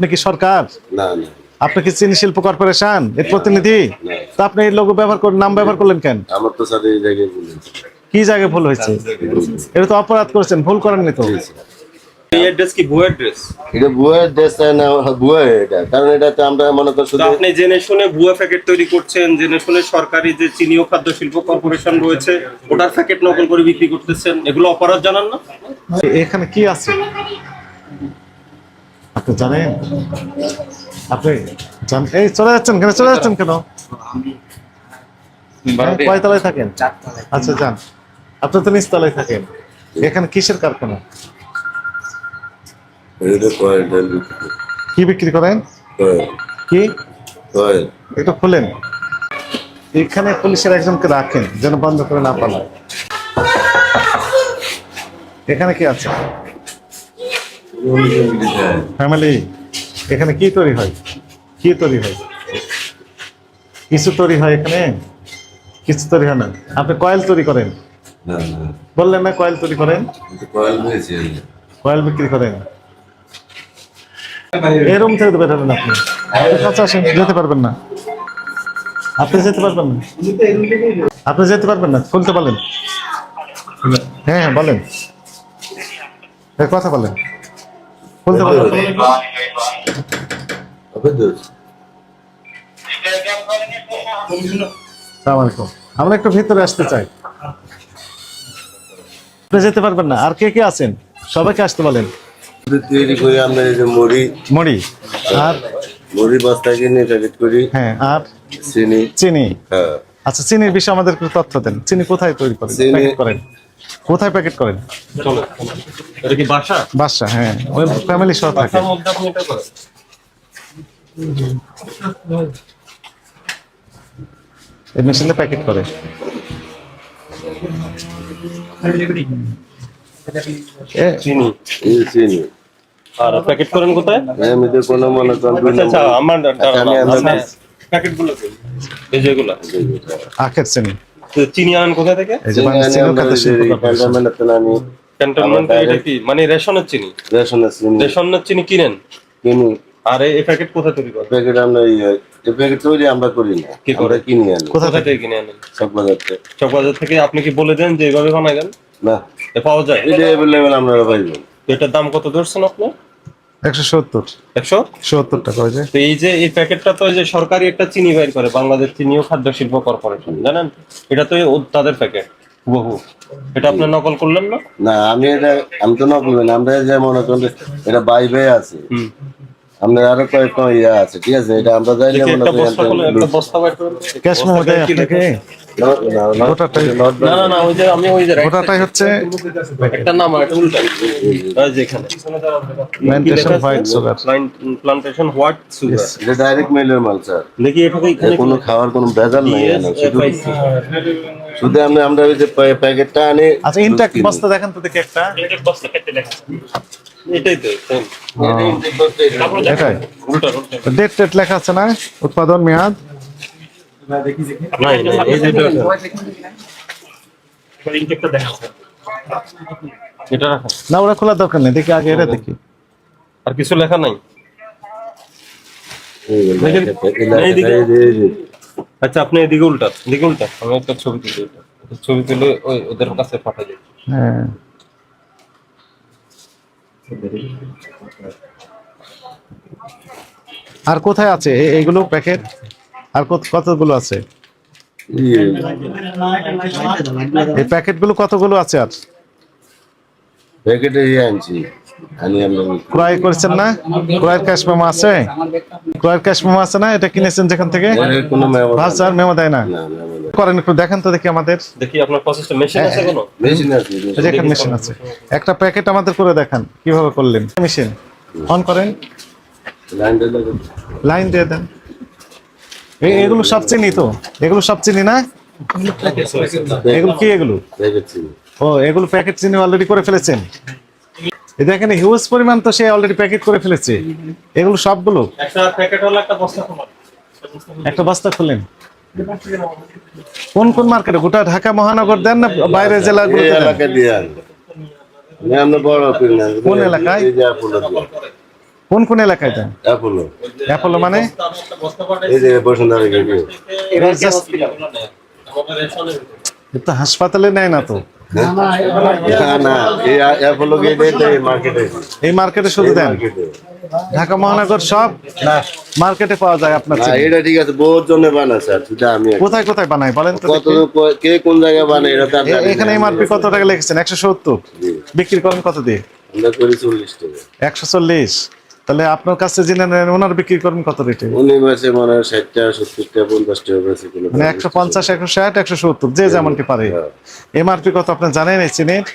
আপনি কি সরকার? না না। আপনি কি চিনি শিল্প কর্পোরেশন? এর প্রতিনিধি? তা আপনি এই লোগো ব্যবহার করে নাম ব্যবহার করলেন কেন? আমার তো স্যার এই জায়গায় বলেছি কি জায়গায় ভুল হয়েছে? এটা তো অপরাধ করেছেন ভুল করেননি তো। এই অ্যাড্রেস কি ভুয়া অ্যাড্রেস এটা বুয়ের দেশ না বুয়ে এটা। কারণ এটাতে আমরা মনে করি শুধু আপনি জেনে শুনে ভুয়া প্যাকেট তৈরি করছেন জেনে শুনে সরকারি যে চিনি ও খাদ্য শিল্প কর্পোরেশন রয়েছে ওটার প্যাকেট নকল করে বিক্রি করতেছেন। এগুলো অপরাধ জানান না? এখানে কি আছে? আপনি জানেন? আপনি এই চলে যাচ্ছেন কেন? চলে যাচ্ছেন কেন? হ্যাঁ, কয়তলায় থাকেন? আচ্ছা যান। আপনি তো নিচতলায় থাকেন। এখানে কিসের কারখানা? কি বিক্রি করেন? কি? একটু খুলেন। এখানে পুলিশের একজনকে রাখেন যেন বন্ধ করে না পালায়। এখানে কি আছে? ফ্যামিলি এখানে কি তৈরি হয়? কি তৈরি হয়? কিছু তৈরি হয় এখানে? কিছু তৈরি হয় না। আপনি কয়েল তৈরি করেন। বললেন না কয়েল তৈরি করেন? কয়েল বিক্রি করেন। এই রুম থেকে তো বেরোবেন আপনি। কাছে আসেন যেতে পারবেন না। আপনি যেতে পারবেন না। আপনি যেতে পারবেন না খুলতে বলেন। হ্যাঁ হ্যাঁ বলেন। কথা বলেন। খুলতে আলাইকুম। আমরা একটু ভিতরে আসতে চাই। যেতে পারবেন না। আর কে কে আছেন? সবাইকে আসতে বলেন। তৈরি করে আমরা এই যে মুড়ি। মরি আর? মুড়ি বস্তা কিনে প্যাকেট করি। হ্যাঁ আর? চিনি। চিনি। হ্যাঁ। আচ্ছা চিনির বিষয়ে আমাদের তথ্য দেন। চিনি কোথায় তৈরি করেন? চিনি- করেন। কোথায় প্যাকেট করেন? চলো। এটা কি বাসা? বাসা হ্যাঁ। ওই ফ্যামিলি সহ থাকে। এই মেশিনে প্যাকেট করে। এ, চিনি চিনি। আর প্যাকেট করেন কোথায়? এমনিতে কোনো মনে করেন আচ্ছা আচ্ছা আমার প্যাকেটগুলো এই যেগুলো আখের তো চিনি আনেন কোথা থেকে? আমরা থেকে ক্যান্টনমেন্ট এটা কি? মানে রেশনের চিনি? রেশনের চিনি। রেশনের চিনি কিনেন? কিনি। আর এই প্যাকেট কোথা তৈরি করেন? প্যাকেট আমরা এই প্যাকেট তৈরি আমরা করি না। কি করে? আমরা কিনি আনি। কোথা থেকে? থেকে কিনে আনেন? চক বাজার থেকে। আপনি কি বলে দেন যে এইভাবে বানাবেন না। এ পাওয়া যায়? এটা অ্যাভেলেবেল আপনারা পাইবেন এটার দাম কত ধরছেন আপনি? একশো সত্তর। একশো? সত্তর টাকা হয়েছে তো এই যে এই প্যাকেটটা তো যে সরকারি একটা চিনি বের করে বাংলাদেশ চিনি ও খাদ্য শিল্প কর্পোরেশন জানেন? এটা তো তাদের প্যাকেট বহু এটা আপনি নকল করলেন না? না আমি এটা আমি তো নকল করি না আমরা যে মনে করেন যে এটা বাই বাই আছে। আপনার আরও কয়েক ইয়ে আছে ঠিক আছে? এটা আমরা দেখি মনে করি ক্যাশ মেমো দেয় আপনাকে? গোটাটাই না না না ওই যে আমি ওই যে গোটাটাই হচ্ছে একটা নাম আর উল্টা। ওই plantation white sugar plantation white sugar এটা ডাইরেক্ট মেলের মাল স্যার দেখি এটা কোনো খাওয়ার কোনো ভেজাল নাই শুধু আমরা আমরা ওই যে প্যাকেটটা আনি। আচ্ছা ইনট্যাক্ট বস্তা দেখেন তো দেখি একটা। এটাই তো এটাই। উল্টা উল্টা। ডেট টেট লেখা আছে না? উৎপাদন মেয়াদ? না এই যে- এই যে এটা এটা রাখেন না ওরা খোলার দরকার নেই দেখি আগে এটা দেখি। আর কিছু লেখা নাই? আচ্ছা আপনি এদিকে উল্টা এদিকে উল্টা। আমি একটা ছবি তুলি ছবি তুলে ওই ওদের কাছে পাঠাই দিই। হ্যাঁ। আর কোথায় আছে? এইগুলো প্যাকেট? আর কত কতগুলো আছে? এই প্যাকেটগুলো কতগুলো আছে আর? প্যাকেটে ইয়ে আনছি। আনি আমরা ক্রয় করেছেন না? ক্রয়ের ক্যাশ মেমো আছে? ক্রয়ের ক্যাশ মেমো আছে না? এটা কিনেছেন যেখান থেকে? এর কোনো মেমো দেয় না। করেন একটু দেখেন তো দেখি আমাদের। দেখি আপনার প্রসেসটা মেশিন আছে কোনো? মেশিন আছে এই যে মেশিন আছে। একটা প্যাকেট আমাদের করে দেখান কীভাবে করলেন? মেশিন অন করেন। লাইনটা লাগে লাইন দিয়ে দেন। এগুলো সব চিনি তো? এগুলো সব চিনি না? এগুলো কি এগুলো? ও এগুলো প্যাকেট চিনি অলরেডি করে ফেলেছেন। দেখেন হিউজ পরিমাণ তো সে অলরেডি প্যাকেট করে ফেলেছে। এগুলো সবগুলো? একটা বস্তা খোলা একটা বস্তা খুললেন কোন কোন মার্কেটে গোটা ঢাকা মহানগর দেন না বাইরের জেলাগুলো কোন এলাকায়? কোন কোন এলাকায় দেন অ্যাপোলো। অ্যাপোলো মানে? এই যে বসুন্ধরা গেটে এ তো হাসপাতালে নেয় না তো? না না এই অ্যাপোলো গেটে মার্কেটে এই মার্কেটে শুধু দেন? ঢাকা মহানগর সব মার্কেটে পাওয়া যায় আপনার না এটা ঠিক আছে বহুত জন্য বানায় স্যার শুধু আমি কোথায় কোথায় বানায় বলেন তো কত কে কোন জায়গায় বানায় এটা। এখানে এমআরপি কত টাকা লিখেছেন? একশো সত্তর? জি। বিক্রি করেন কত দিয়ে? আমরা করি চল্লিশ টাকা। একশো চল্লিশ? তাহলে আপনার কাছে যিনি নেন ওনার বিক্রি করেন কত রেটে? উনি মাসে মনে হয় টাকা সত্তর টাকা বেশি কোনো মানে একশো পঞ্চাশ একশো ষাট একশো সত্তর যে যেমনটি পারে। এমআরপি কত আপনি জানেন এই চিনির?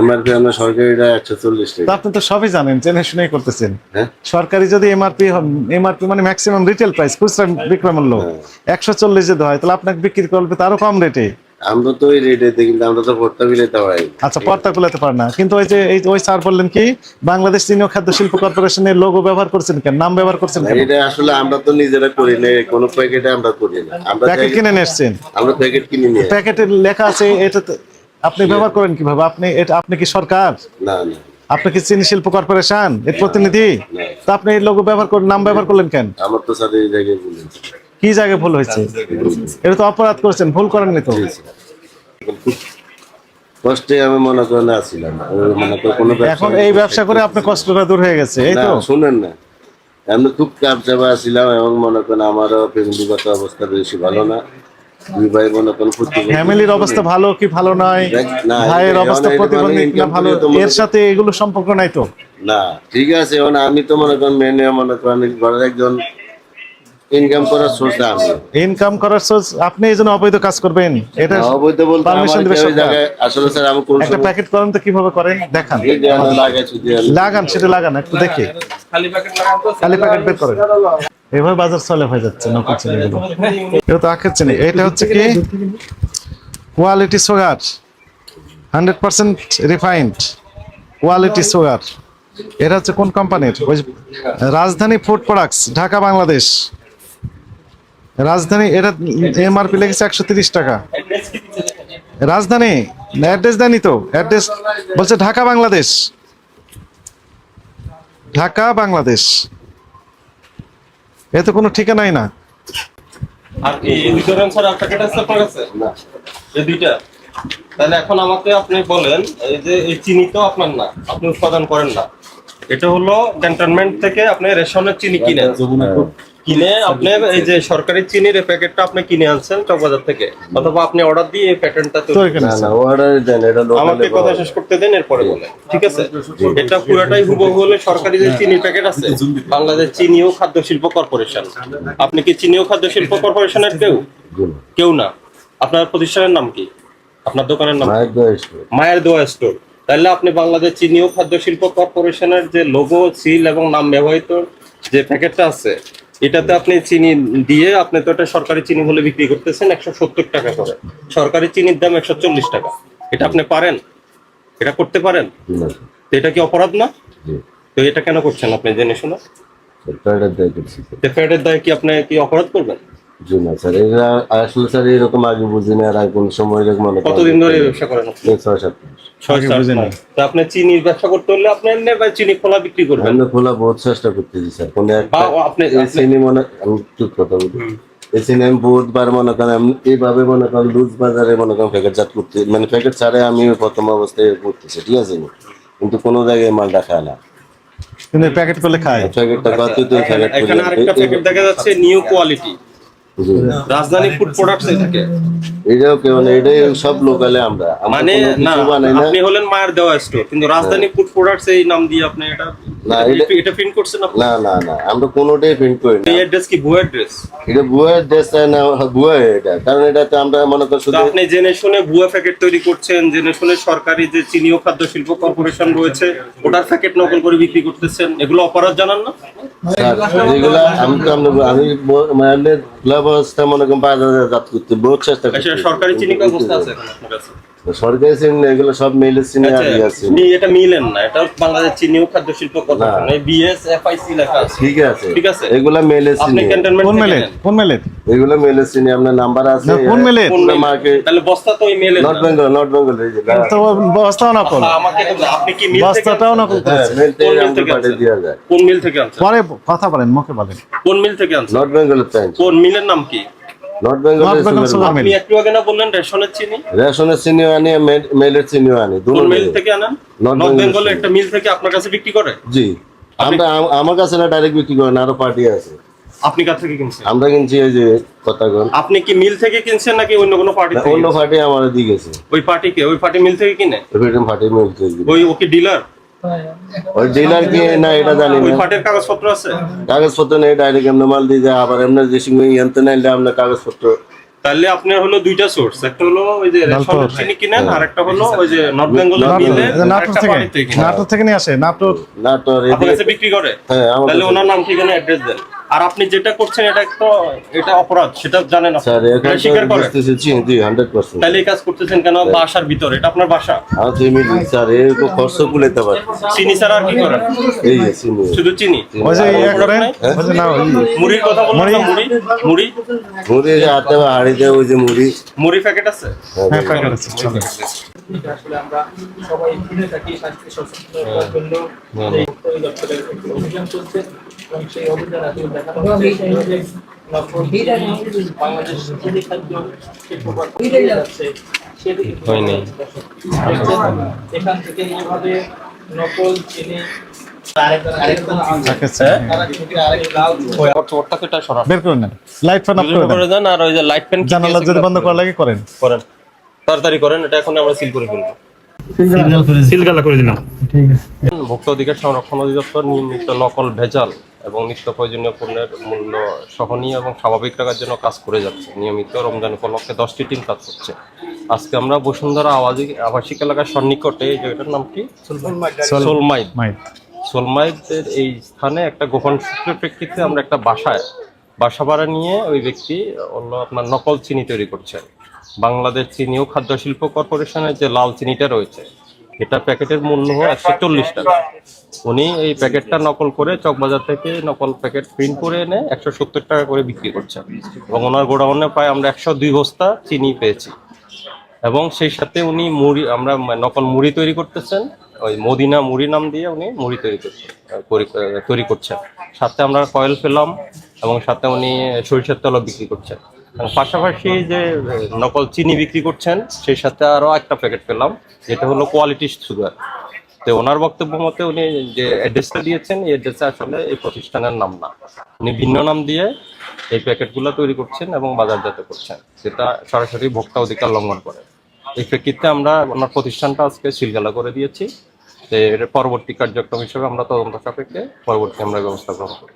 এমআরপি আমরা সরকারিটা একশো চল্লিশ টাকা। আপনি তো সবই জানেন জেনে শুনেই করতেছেন। হ্যাঁ। সরকারি যদি এমআরপি এমআরপি মানে ম্যাক্সিমাম রিটেল প্রাইস খুচরা বিক্রয় মূল্য। হ্যাঁ। একশো চল্লিশ যদি হয় তাহলে আপনাকে বিক্রি করবে তারও কম রেটে। আমরা তো ওই রেটেতে কিন্তু আমরা তো ভর্তা হয় আচ্ছা পর্দা খুলাতে পারে না। কিন্তু ওই যে এই ওই স্যার বললেন কি বাংলাদেশ চীন খাদ্য শিল্প কর্পোরেশনের লোগো ব্যবহার করছেন কেন? নাম ব্যবহার করছেন কেন? এটা আসলে আমরা তো নিজেরা করি না কোনো প্যাকেটে আমরা করি না। আমরা প্যাকেট কিনে নিয়ে এসছেন? আমরা প্যাকেট কিনে নিয়ে প্যাকেটে লেখা আছে এটা আপনি ব্যবহার করেন কীভাবে? আপনি এটা আপনি কি সরকার? না না। আপনি কি চিনি শিল্প কর্পোরেশন? এর প্রতিনিধি? তা আপনি এই লোগো ব্যবহার করেন নাম ব্যবহার করলেন কেন? আমার তো স্যার এই জায়গায় বলেছি কি জায়গায় ভুল হয়েছে? এটা তো অপরাধ করেছেন ভুল করেননি তো? কষ্টে আমি মনে করে আসছিলাম আমি মনে করি কোনো ব্যবসা এখন এই ব্যবসা করে আপনার কষ্টটা দূর হয়ে গেছে এই তো? শুনেন না। আমি খুব কাপ চাপা ছিলাম এবং মনে করেন আমারও ফ্যামিলিগত অবস্থা বেশি ভালো না। দুই ভাই মনে করেন ফ্যামিলির অবস্থা ভালো কি ভালো নয়? ভাইয়ের অবস্থা মানে প্রতিবন্ধী না ভালো? এর সাথে এগুলো সম্পর্ক নাই তো? না ঠিক আছে এখন আমি তো মনে করেন মেনে মনে করেন ঘরের একজন ইনকাম করার সোর্স আমি। ইনকাম করার সোর্স আপনি এই জন্য অবৈধ কাজ করবেন। এটা অবৈধ বলতে আমার দিবে আসলে স্যার আমি কোন একটা প্যাকেট করেন তো কীভাবে করেন? দেখান। লাগান সেটা লাগান একটু দেখি। খালি প্যাকেট লাগান তো খালি প্যাকেট বের করেন। এভাবে বাজার চলে হয়ে যাচ্ছে নকল চিনি এটা তো আখের চিনি এটা হচ্ছে কি? Quality sugar hundred percent refined quality sugar এটা হচ্ছে কোন কোম্পানির ওই রাজধানী ফুড প্রোডাক্টস ঢাকা বাংলাদেশ। রাজধানী এটা এমআরপি লেগেছে একশো তিরিশ টাকা। রাজধানী অ্যাড্রেস দেয়নি তো? অ্যাড্রেস বলছে ঢাকা বাংলাদেশ। ঢাকা বাংলাদেশ। এ তো কোনো ঠিকানাই না। আর এই এই দুটো আছে আপনার কাছে না। এই দুইটা। তাহলে এখন আমাকে আপনি বলেন এই যে এই চিনি তো আপনার না আপনি উৎপাদন করেন না। এটা হলো ক্যান্টনমেন্ট থেকে আপনি রেশনের চিনি কিনেন। কিনে আপনি এই যে সরকারি চিনির এই প্যাকেটটা আপনি কিনে আনছেন চকবাজার থেকে। অথবা আপনি অর্ডার দিয়ে এই প্যাটার্নটা তৈরি না না অর্ডার দেন এটা আমাকে কথা শেষ করতে দেন এরপরে বলে ঠিক আছে? এটা পুরোটাই হুবহু হলে সরকারি যে চিনির প্যাকেট আছে বাংলাদেশ চিনি ও খাদ্য শিল্প কর্পোরেশন। আপনি কি চিনি ও খাদ্য শিল্প কর্পোরেশনের কেউ? কেউ না। আপনার প্রতিষ্ঠানের নাম কি? আপনার দোকানের নাম? মায়ের দোষ মায়ের দোয়া স্টোর। তাহলে আপনি বাংলাদেশ চিনি ও খাদ্য শিল্প কর্পোরেশনের যে লোগো সিল এবং নাম ব্যবহৃত যে প্যাকেটটা আছে এটাতে আপনি চিনি দিয়ে আপনি তো এটা সরকারি চিনি বলে বিক্রি করতেছেন একশো সত্তর টাকা করে। সরকারি চিনির দাম একশো চল্লিশ টাকা। এটা আপনি পারেন? এটা করতে পারেন? তো এটা কি অপরাধ না? তো এটা কেন করছেন আপনি? জেনে শুনে দায় কি আপনি কি অপরাধ করবেন? জি না স্যার। এটা আসলে স্যার এরকম আগে বুঝি না আর আর কোন সময় এরকম মনে কতদিন ধরে ব্যবসা করেন আপনি? ছয় সাত ছয় সাত মাস। তো আপনি চিনির ব্যবসা করতে হলে আপনি এমনি বা চিনি খোলা বিক্রি করবেন। আমরা খোলা বহুত চেষ্টা করতেছি স্যার। কোন একটা আপনি চিনি মনে আমি ঠিক কথা বলি। এই চিনি আমি বহুতবার মনে করেন আমি এইভাবে মনে করেন লুজ বাজারে মনে করেন প্যাকেট জাত করতে মানে প্যাকেট ছাড়ে আমি প্রথম অবস্থায় করতেছি ঠিক আছে? কিন্তু কোনো জায়গায় মাল রাখা না। কিন্তু প্যাকেট করলে খায়। প্যাকেটটা কত তো প্যাকেট এখানে আরেকটা প্যাকেট দেখা যাচ্ছে নিউ কোয়ালিটি রাজধানী ফুড প্রোডাক্টসই থাকে। এটাও কেউ না এটাই সব লোকালে আমরা। মানে না না। আপনি হলেন মায়ের দেওয়া স্টোর কিন্তু রাজধানী ফুড প্রোডাক্টস এই নাম দিয়ে আপনি এটা না, এটা- এটা প্রিন্ট করছেন আপনি? না না না আমরা কোনোটাই প্রিন্ট করি না। এই অ্যাড্রেস কি ভুয়া অ্যাড্রেস এটা ভুয়ার ড্রেস না ভুয়া এটা। কারণ এটাতে আমরা মনে করি শুধু আপনি জেনে শুনে ভুয়া প্যাকেট তৈরি করছেন জেনে শুনে সরকারি যে চিনি ও খাদ্য শিল্প কর্পোরেশন রয়েছে ওটার প্যাকেট নকল করে বিক্রি করতেছেন। এগুলো অপরাধ জানান না? স্যার, যেগুলা আমি তো আমি মানে অবস্থা মনে করেন বাজারে জাত করতে বহুত চেষ্টা আচ্ছা করছি সরকারি চিনি অবস্থা আছে আপনার কাছে? সরকারি চিনি এগুলো সব মেলের চিনি আর মি- এটা মিলেন না এটা বাংলাদেশ চিনি ও খাদ্য শিল্প কর্পোরেশন এই বিএস এফআইসি লেখা আছে। ঠিক আছে। ঠিক আছে। এগুলা মেলের আপনি চিনি কোন মেলে কোন মেলে এগুলো মেলের চিনি আপনার নাম্বার আছে না, কোন মেলে? কোন মেলে? তাহলে বস্তা তো ওই মেলে নর্থ বেঙ্গল নর্থ বেঙ্গল এই যে তো বস্তাও নকল আমাকে আপনি কি মিল থেকে বস্তাটাও নকল হ্যাঁ মেল থেকে কোন মিল আমাকে থেকে পাঠিয়ে যায়। কোন মিল থেকে আনছেন? পরে কথা বলেন মুখে বলেন। কোন মিল থেকে আনছেন? নর্থ বেঙ্গলের টাইম কোন মিলের নাম কি? নর্থ বেঙ্গল আপনি একটু আগে না বললেন রেশনের চিনি? রেশনের চিনিও আনি মেলের চিনিও আনি দুটো মিল থেকে আনেন? নর্থ বেঙ্গলের একটা মিল থেকে আপনার কাছে বিক্রি করে? জি। আমরা আমার কাছে না ডাইরেক্ট বিক্রি করেন আরও পার্টি আছে। আপনি কাছ থেকে কিনছেন? আমরা কিনছি এই যে কথাগণ আপনি কি মিল থেকে কিনছেন নাকি অন্য কোনো পার্টি থেকে অন্য পার্টি আমার দিয়ে গেছে। ওই পার্টিকে ওই পার্টি মিল থেকে কিনে? ফ্রিডম পার্টি মিল থেকে। ওই ওকে ডিলার ওই ডিলার কি? না এটা জানি না। পার্টির কাগজপত্র আছে? কাগজপত্র নেই ডাইরেক্ট এমনি মাল দিয়ে যায় আবার এমনি নাইলে কাগজপত্র তাহলে আপনার হলো দুইটা সোর্স একটা হলো ওই যে রেশনের নাটোর। চিনি কিনেন আর একটা হলো ওই যে নর্থ বেঙ্গল মিলে নাটোর থেকে। নাটোর নিয়ে আসে। নাটোর। না তো আর আপনার এদিকে- বিক্রি করে? হ্যাঁ তাহলে ওনার নাম ঠিকানা অ্যাড্রেস দেন। আর আপনি যেটা করছেন এটা একটা এটা অপরাধ সেটা জানেন স্যার এটা স্বীকার করেন। জি জি হান্ড্রেড পার্সেন্ট তাহলে এই কাজ করতেছেন কেন? বাসার ভিতর এটা আপনার বাসা? তো স্যার এরকম খরচ কুলাইতে পারে। চিনি ছাড়া আর কি করেন? এই যে চিনি। শুধু চিনি? ওই যে ইয়ে করেন হ্যাঁ? ওই না মুড়ির কথা বললেন না মুড়ি। মুড়ি? মুড়ি? হাতে বা হাড়িতে ওই যে মুড়ি। মুড়ি প্যাকেট আছে? হ্যাঁ প্যাকেট আছে চলে। আসলে আমরা সবাই ভুলে থাকি স্বাস্থ্য সচেতনতার জন্য। এই দপ্তরের অভিযান চলছে। এবং সেই অভিযান আসলে দেখানো হচ্ছে কীভাবে নকল বাংলাদেশ যে খাদ্য শিল্প করে। এখান থেকে এইভাবে নকল চিনি বের নেন। লাইট ফ্যান দেন। আর ওই যে লাইট পেন জানালা যদি বন্ধ করা লাগে করেন। করেন। তাড়াতাড়ি করেন এটা এখন আমরা সিল করে ফেলব। সিলগালা করে দিলাম। ভোক্তা অধিকার সংরক্ষণ অধিদপ্তর নিয়মিত নকল ভেজাল এবং নিত্য প্রয়োজনীয় পণ্যের মূল্য সহনীয় এবং স্বাভাবিক রাখার জন্য কাজ করে যাচ্ছে। নিয়মিত রমজান উপলক্ষে দশটি টিম কাজ করছে। আজকে আমরা বসুন্ধরা আবাসিক আবাসিক এলাকার সন্নিকটে এই জায়গাটার নাম কি? সোলমাইদ মাই সোলমাইদের এই স্থানে একটা গোপন সূত্রের প্রেক্ষিতে আমরা একটা বাসায় বাসা ভাড়া নিয়ে ওই ব্যক্তি অন্য আপনার নকল চিনি তৈরি করছেন। বাংলাদেশ চিনি ও খাদ্য শিল্প কর্পোরেশনের যে লাল চিনিটা রয়েছে এটা প্যাকেটের মূল্য একশো চল্লিশ টাকা। উনি এই প্যাকেটটা নকল করে চকবাজার থেকে নকল প্যাকেট প্রিন্ট করে এনে একশো সত্তর টাকা করে বিক্রি করছেন। এবং ওনার গোডাউনে প্রায় আমরা একশো দুই বস্তা চিনি পেয়েছি। এবং সেই সাথে উনি মুড়ি, আমরা নকল মুড়ি তৈরি করতেছেন। ওই মদিনা মুড়ি নাম দিয়ে উনি মুড়ি তৈরি করছেন তৈরি করছেন। সাথে আমরা কয়েল পেলাম এবং সাথে উনি সরিষার তেলও বিক্রি করছেন। পাশাপাশি যে নকল চিনি বিক্রি করছেন, সেই সাথে আরও একটা প্যাকেট পেলাম, যেটা হলো কোয়ালিটি সুগার তো ওনার বক্তব্য মতে উনি যে অ্যাড্রেসটা দিয়েছেন, এই অ্যাড্রেসে আসলে এই প্রতিষ্ঠানের নাম না। উনি ভিন্ন নাম দিয়ে এই প্যাকেটগুলো তৈরি করছেন এবং বাজারজাত করছেন, যেটা সরাসরি ভোক্তা অধিকার লঙ্ঘন করে। এই প্রেক্ষিতে আমরা ওনার প্রতিষ্ঠানটা আজকে সিলগালা করে দিয়েছি। এর পরবর্তী কার্যক্রম হিসেবে আমরা তদন্ত সাপেক্ষে পরবর্তী আমরা ব্যবস্থা গ্রহণ করি।